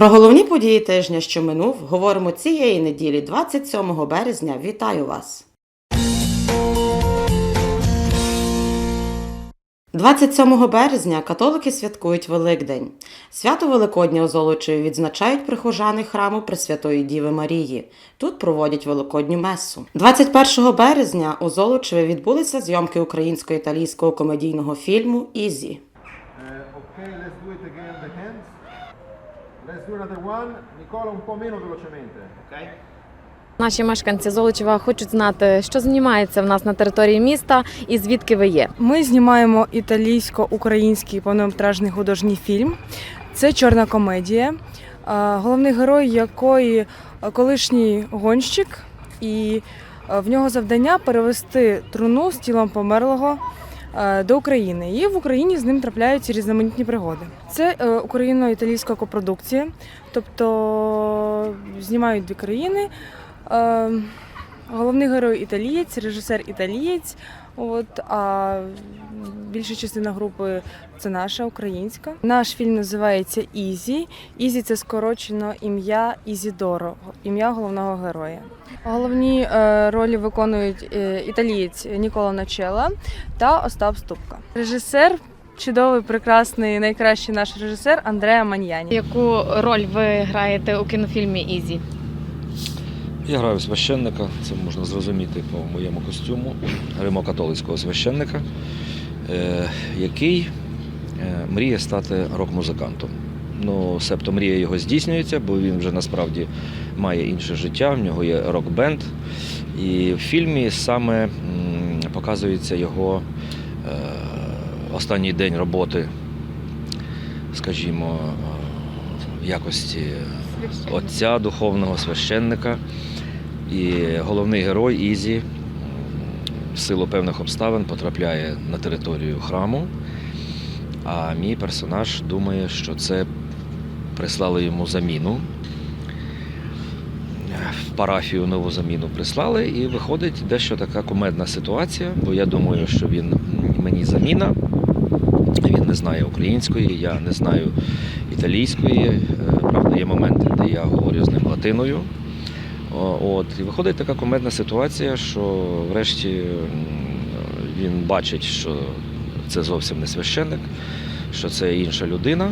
Про головні події тижня, що минув, говоримо цієї неділі, 27 березня. Вітаю вас! 27 березня католики святкують Великдень. Свято Великодня у Золочеві відзначають прихожани храму Пресвятої Діви Марії. Тут проводять Великодню месу. 21 березня у Золочеві відбулися зйомки українсько-італійського комедійного фільму Ізі. Let's do another one. Nicola, un po' meno velocemente. Ok? Наші мешканці Золочева хочуть знати, що знімається в нас на території міста і звідки ви є. Ми знімаємо італійсько-український повнометражний художній фільм. Це чорна комедія, головний герой якої колишній гонщик, і в нього завдання перевести труну з тілом померлого до України. І в Україні з ним трапляються різноманітні пригоди. Це е, україно-італійська копродукція, тобто знімають дві країни. Е, Головний герой італієць, режисер італієць. От, а більша частина групи це наша українська. Наш фільм називається Ізі. Ізі це скорочено ім'я Ізідоро, ім'я головного героя. Головні е, ролі виконують е, італієць Нікола Начела та Остап Ступка. Режисер. Чудовий, прекрасний, найкращий наш режисер Андреа Маньяні. Яку роль ви граєте у кінофільмі Ізі? Я граю священника, це можна зрозуміти по моєму костюму, римо-католицького священника, е, який е, мріє стати рок-музикантом. Ну, себто мрія його здійснюється, бо він вже насправді має інше життя, в нього є рок-бенд. І в фільмі саме показується його е, останній день роботи, скажімо, в якості отця духовного священника. І головний герой Ізі в силу певних обставин потрапляє на територію храму. А мій персонаж думає, що це прислали йому заміну. В парафію нову заміну прислали, і виходить дещо така кумедна ситуація, бо я думаю, що він мені заміна. Він не знає української, я не знаю італійської. Е, Правда, є моменти, я говорю з ним латиною. От, і виходить така кумедна ситуація, що врешті він бачить, що це зовсім не священник, що це інша людина.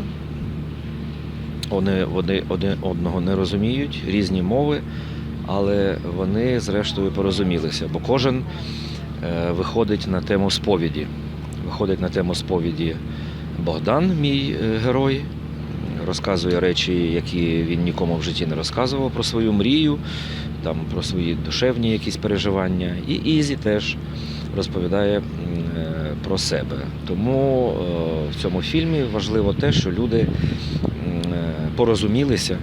Вони, вони один одного не розуміють, різні мови, але вони зрештою порозумілися, бо кожен е, виходить на тему сповіді. Виходить на тему сповіді Богдан, мій е, герой, розказує речі, які він нікому в житті не розказував про свою мрію, там, про свої душевні якісь переживання. І Ізі теж розповідає е, про себе. Тому е, в цьому фільмі важливо те, що люди е, порозумілися,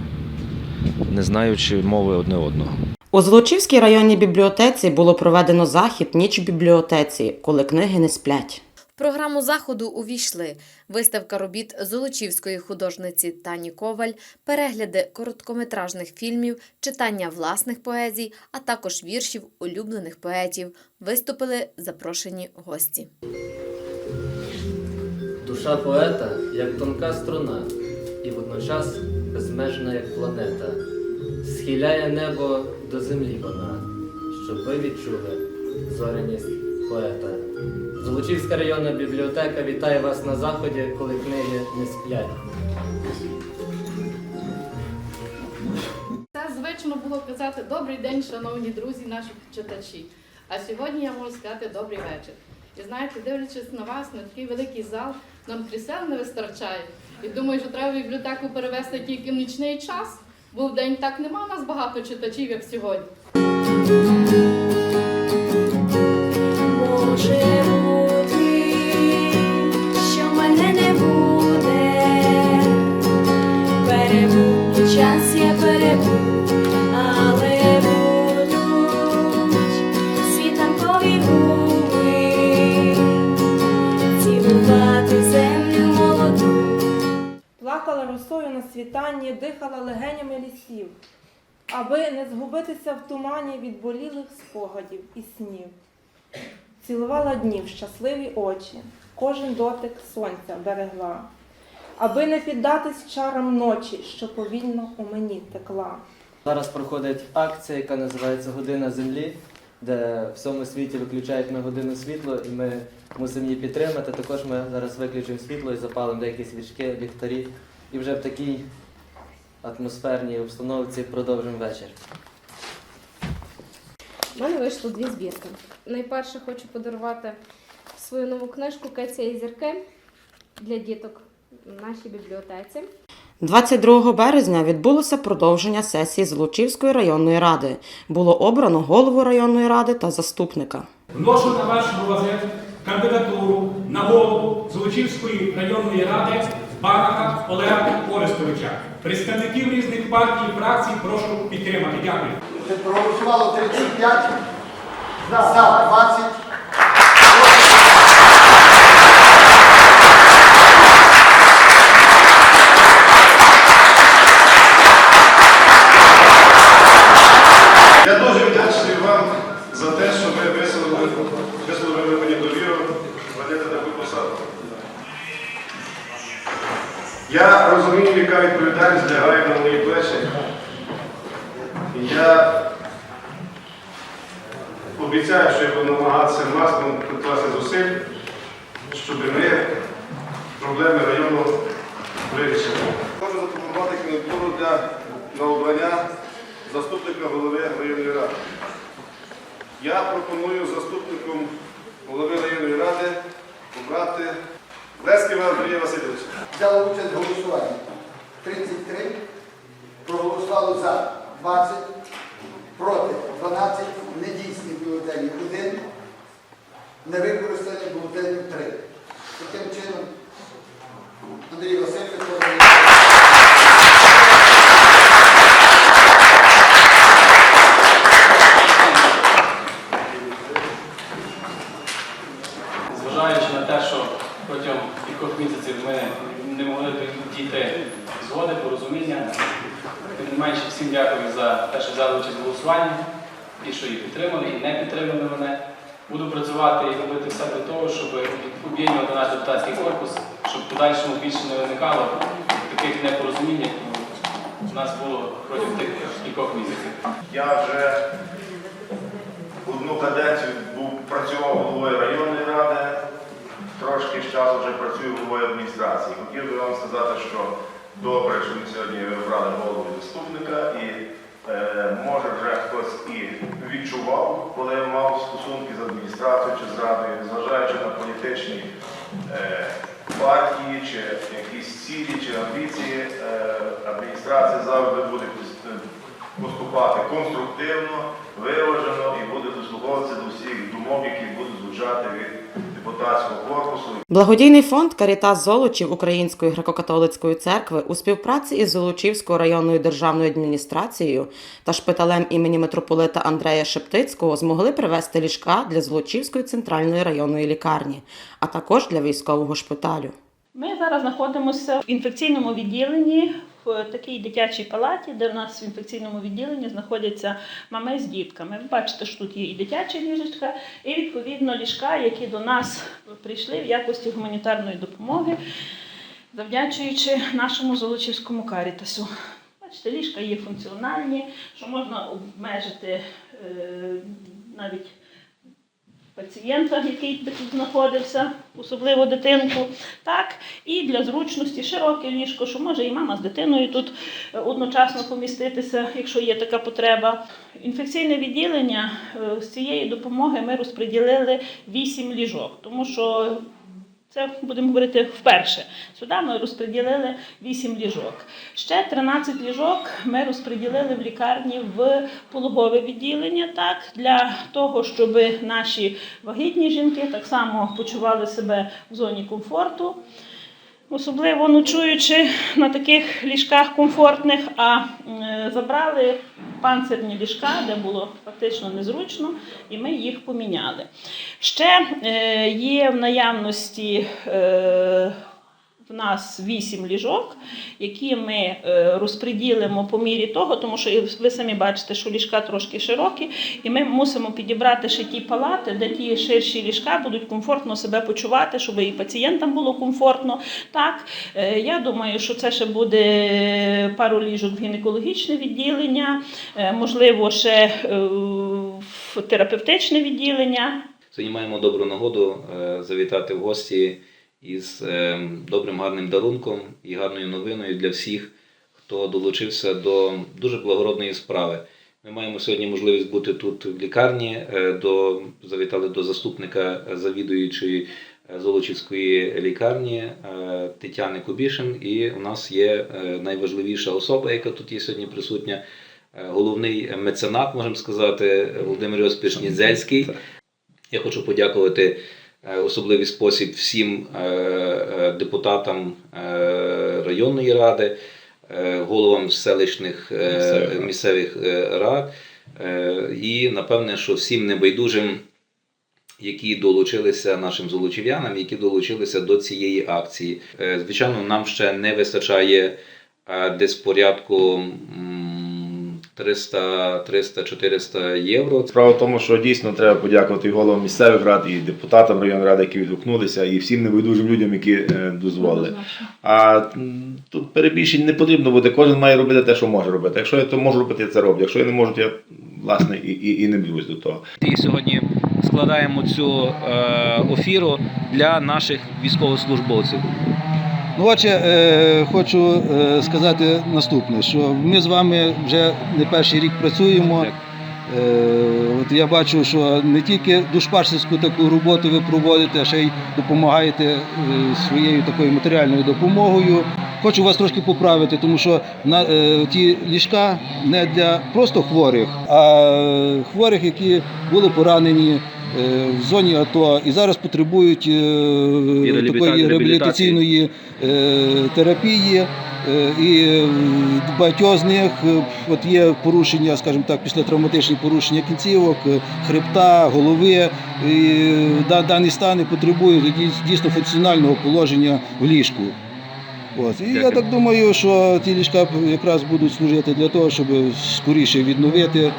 не знаючи мови одне одного. У Золочівській районній бібліотеці було проведено захід Ніч в бібліотеці, коли книги не сплять. Програму заходу увійшли виставка робіт золочівської художниці Тані Коваль, перегляди короткометражних фільмів, читання власних поезій, а також віршів улюблених поетів. Виступили запрошені гості. Душа поета як тонка струна, і водночас безмежна, як планета. Схиляє небо до землі вона, щоб ви відчули зоряність поета. Золочівська районна бібліотека вітає вас на заході, коли книги не сплять. Це звично було казати добрий день, шановні друзі, наші читачі. А сьогодні я можу сказати добрий вечір. І знаєте, дивлячись на вас, на такий великий зал, нам крісел не вистачає. І думаю, що треба бібліотеку перевести тільки нічний час, бо в день так нема у нас багато читачів, як сьогодні. Росою на світанні, дихала легенями лісів, аби не згубитися в тумані від болілих спогадів і снів. Цілувала днів щасливі очі, кожен дотик сонця берегла. аби не піддатись чарам ночі, що повільно у мені текла. Зараз проходить акція, яка називається Година Землі, де в всьому світі виключають на годину світло, і ми мусимо її підтримати. Також ми зараз виключимо світло і запалимо деякі свічки, ліхтарі. І вже в такій атмосферній обстановці продовжимо вечір. У мене вийшло дві збірки. Найперше хочу подарувати свою нову книжку Кеця і зірки для діток в нашій бібліотеці. 22 березня відбулося продовження сесії Золочівської районної ради. Було обрано голову районної ради та заступника. Вношу на ваш розгляд кандидатуру на голову Золочівської районної ради Барака Олега Користовича. Представників різних партій і фракцій прошу підтримати. Дякую. Проголосувало 35, за 20. Я розумію, яка відповідальність лягає на мої плечі. Я обіцяю, що я буду намагатися максимум прикласти зусиль, щоб ми проблеми району вирішили. Хочу запропонувати кандидатуру для обрання заступника голови районної ради. Я пропоную заступником голови районної ради обрати Лесківа Андрія Васильовича. Взяла участь в голосуванні. 33, проголосувало за 20, проти 12, недійсні бюлетені 1, невикористані бюлетені 3. Таким чином, Андрій Васильович. Зважаючи на те, що протягом кількох місяців ми не могли дійти згоди, порозуміння, тим не менше всім дякую за те, що взяли участь в голосуванні, і що їх підтримали, і не підтримали мене. Буду працювати і робити все для того, щоб об'єднувати наш депутатський корпус, щоб в подальшому більше не виникало таких непорозумінь, як у нас було протягом тих кількох місяців. Я вже одну каденцію був, працював головою районної ради, трошки з часу вже працюю головою адміністрації. Хотів би вам сказати, що добре, що ми сьогодні обрали голову заступника і е, може вже хтось і відчував, коли мав стосунки з адміністрацією чи з радою, незважаючи на політичні е, партії чи якісь цілі чи амбіції, е, адміністрація завжди буде е, поступати конструктивно, виважено і буде дослуховуватися до всіх думок, які будуть звучати від депутатського корпусу. Благодійний фонд Карітас Золочів Української греко-католицької церкви у співпраці із Золочівською районною державною адміністрацією та шпиталем імені митрополита Андрея Шептицького змогли привезти ліжка для Золочівської центральної районної лікарні, а також для військового шпиталю. Ми зараз знаходимося в інфекційному відділенні такій дитячій палаті, де в нас в інфекційному відділенні знаходяться мами з дітками. Ви бачите, що тут є і дитячі ліжечка, і відповідно ліжка, які до нас прийшли в якості гуманітарної допомоги, завдячуючи нашому Золочівському карітасу. Бачите, ліжка є функціональні, що можна обмежити е, навіть пацієнта, який би тут знаходився, особливо дитинку. Так, і для зручності широке ліжко, що може і мама з дитиною тут е, одночасно поміститися, якщо є така потреба. Інфекційне відділення е, з цієї допомоги ми розподілили 8 ліжок, тому що це будемо говорити вперше. Сюди ми розподілили 8 ліжок. Ще 13 ліжок ми розподілили в лікарні в пологове відділення, так, для того, щоб наші вагітні жінки так само почували себе в зоні комфорту. Особливо ночуючи на таких ліжках комфортних, а е, забрали панцирні ліжка, де було фактично незручно, і ми їх поміняли. Ще е, є в наявності в нас вісім ліжок, які ми е, розподілимо по мірі того, тому що ви самі бачите, що ліжка трошки широкі, і ми мусимо підібрати ще ті палати, де ті ширші ліжка будуть комфортно себе почувати, щоб і пацієнтам було комфортно. Так, е, я думаю, що це ще буде пару ліжок в гінекологічне відділення, е, можливо, ще в терапевтичне відділення. Сьогодні маємо добру нагоду завітати в гості із е, добрим гарним дарунком і гарною новиною для всіх, хто долучився до дуже благородної справи. Ми маємо сьогодні можливість бути тут в лікарні. е, До, завітали до заступника завідуючої е, Золочівської лікарні е, Тетяни Кубішин. І у нас є найважливіша особа, яка тут є сьогодні присутня. Головний меценат, можемо сказати, Володимир Йосипович Нідзельський. Я хочу подякувати особливий спосіб всім е, е, депутатам е, районної ради, е, головам селищних е, Місцевих рад. е, е, і, напевне, що всім небайдужим, які долучилися нашим золочів'янам, які долучилися до цієї акції. Е, Звичайно, нам ще не вистачає е, десь порядку м, 300, 300 400 євро. Справа в тому, що дійсно треба подякувати і головам місцевих рад, і депутатам районної ради, які відгукнулися, і всім небайдужим людям, які е, дозволили. А тут перебільшень не потрібно буде. Кожен має робити те, що може робити. Якщо я то можу робити, я це роблю. Якщо я не можу, то я власне і, і, і не б'юсь до того. І сьогодні складаємо цю е, офіру для наших військовослужбовців. Ну, отже, е, хочу е, сказати наступне, що ми з вами вже не перший рік працюємо. Е, от я бачу, що не тільки душпастерську таку роботу ви проводите, а ще й допомагаєте е, своєю такою матеріальною допомогою. Хочу вас трошки поправити, тому що на, е, ті ліжка не для просто хворих, а хворих, які були поранені в зоні АТО і зараз потребують е, такої реабілітаційної е, терапії. Е, І е, багатьох з них е, от є порушення, скажімо так, після травматичні порушення кінцівок, е, хребта, голови. І да- дані стани потребують дій- дійсно функціонального положення в ліжку. От. І я так думаю, що ті ліжка якраз будуть служити для того, щоб скоріше відновити е,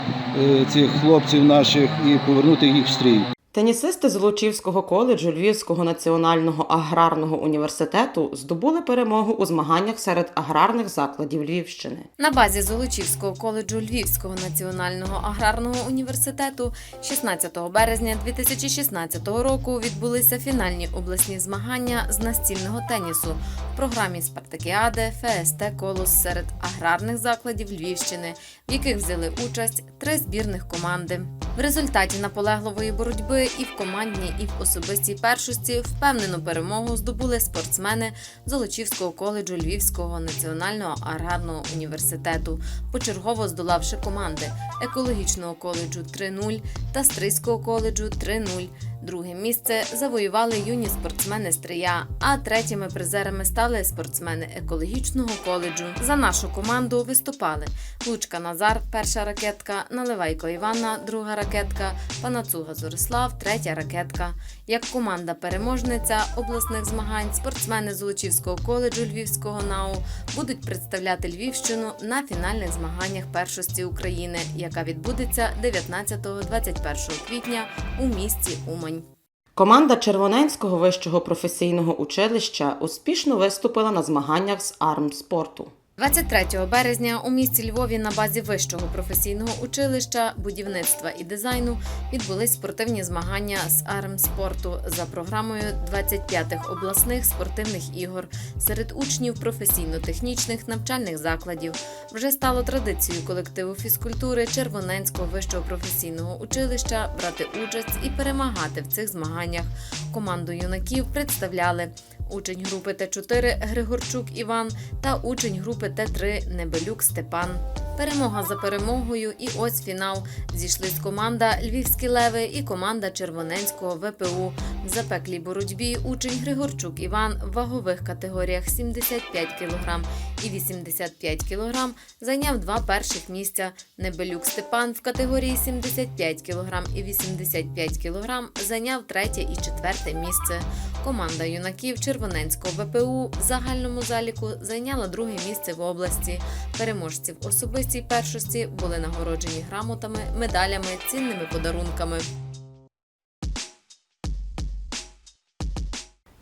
цих хлопців наших і повернути їх в стрій. Тенісисти Золочівського коледжу Львівського національного аграрного університету здобули перемогу у змаганнях серед аграрних закладів Львівщини. На базі Золочівського коледжу Львівського національного аграрного університету 16 березня 2016 року відбулися фінальні обласні змагання з настільного тенісу в програмі Спартакіади ФСТ Колос серед аграрних закладів Львівщини, в яких взяли участь три збірних команди. В результаті наполегливої боротьби і в командній, і в особистій першості впевнену перемогу здобули спортсмени Золочівського коледжу Львівського національного аграрного університету, почергово здолавши команди екологічного коледжу 3-0 та Стрийського коледжу 3-0. Друге місце завоювали юні спортсмени Стрия, а третіми призерами стали спортсмени екологічного коледжу. За нашу команду виступали Лучка Назар, перша ракетка, Наливайко Іванна, друга ракетка, Панацуга Зорислав, третя ракетка. Як команда переможниця обласних змагань, спортсмени Золочівського коледжу Львівського НАУ будуть представляти Львівщину на фінальних змаганнях першості України, яка відбудеться 19-21 квітня у місті Умань. Команда Червоненського вищого професійного училища успішно виступила на змаганнях з армспорту. 23 березня у місті Львові на базі вищого професійного училища будівництва і дизайну відбулись спортивні змагання з армспорту за програмою 25-х обласних спортивних ігор серед учнів професійно-технічних навчальних закладів. Вже стало традицією колективу фізкультури Червоненського вищого професійного училища брати участь і перемагати в цих змаганнях. Команду юнаків представляли учень групи Т4 Григорчук Іван та учень групи Т3 Небелюк Степан. Перемога за перемогою, і ось фінал. Зійшлись команда Львівські леви і команда Червоненського ВПУ. В запеклій боротьбі учень Григорчук Іван в вагових категоріях 75 кг і 85 кг зайняв два перших місця. Небелюк Степан в категорії 75 кг і 85 кг зайняв третє і четверте місце. Команда юнаків Червоненського ВПУ в загальному заліку зайняла друге місце в області. Переможці в особистій першості були нагороджені грамотами, медалями, цінними подарунками.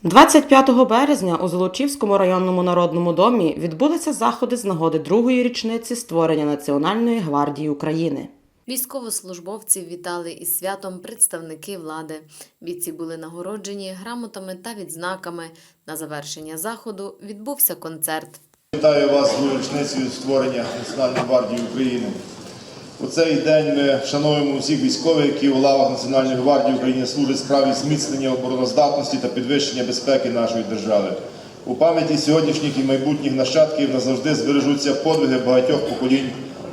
25 березня у Золочівському районному народному домі відбулися заходи з нагоди другої річниці створення Національної гвардії України. Військовослужбовців вітали із святом представники влади. Бійці були нагороджені грамотами та відзнаками. На завершення заходу відбувся концерт. Вітаю вас з річницею створення Національної гвардії України. У цей день ми вшановуємо всіх військових, які у лавах Національної гвардії України служать справі зміцнення обороноздатності та підвищення безпеки нашої держави. У пам'яті сьогоднішніх і майбутніх нащадків назавжди збережуться подвиги багатьох поколінь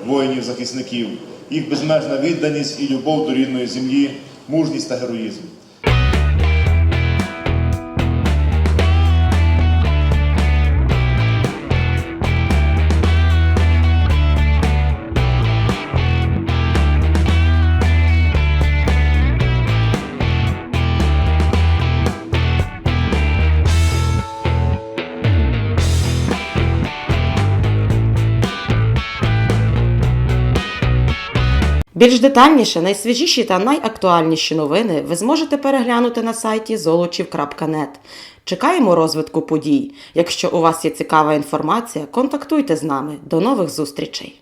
воїнів-захисників, їх безмежна відданість і любов до рідної землі, мужність та героїзм. Більш детальніше, найсвіжіші та найактуальніші новини ви зможете переглянути на сайті золочів.нет. Чекаємо розвитку подій. Якщо у вас є цікава інформація, контактуйте з нами. До нових зустрічей!